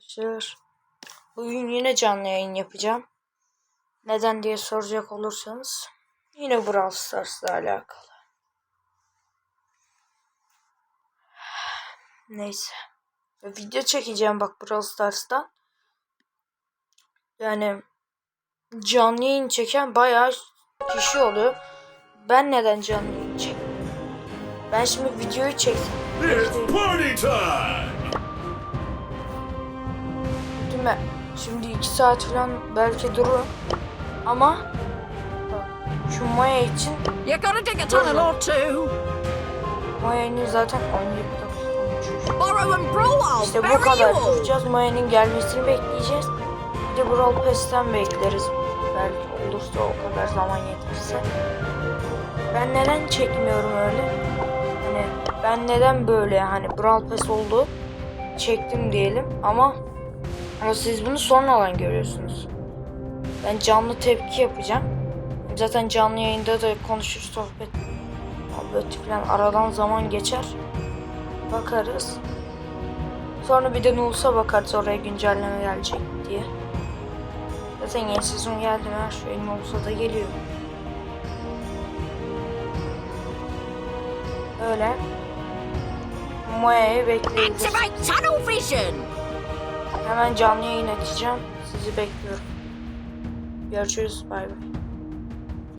arkadaşlar. Bugün yine canlı yayın yapacağım. Neden diye soracak olursanız. Yine Brawl Stars'la alakalı. Neyse. Video çekeceğim bak Brawl Stars'tan. Yani canlı yayın çeken bayağı kişi oluyor. Ben neden canlı yayın çekmiyorum? Ben şimdi videoyu çektim. It's party time! Mi? Şimdi iki saat falan belki durur. Ama şu Maya için You gotta dig a tunnel or two. Maya'nın zaten 17 dakika olmuş. Borrow and brawl, I'll İşte bu kadar duracağız. Maya'nın gelmesini bekleyeceğiz. Bir de Brawl Pass'ten bekleriz. Belki olursa o kadar zaman yeterse. Ben neden çekmiyorum öyle? Hani ben neden böyle hani Brawl Pass oldu çektim diyelim ama ama siz bunu sonradan görüyorsunuz. Ben canlı tepki yapacağım. Zaten canlı yayında da konuşur sohbet muhabbeti falan aradan zaman geçer. Bakarız. Sonra bir de Nuls'a bakarız oraya güncelleme gelecek diye. Zaten yeni sezon geldi mi her şey Nuls'a da geliyor. Öyle. Maya'yı bekleyebiliriz. Activate tunnel vision. Hemen canlı yayın açacağım. Sizi bekliyorum. Görüşürüz. Bay bay.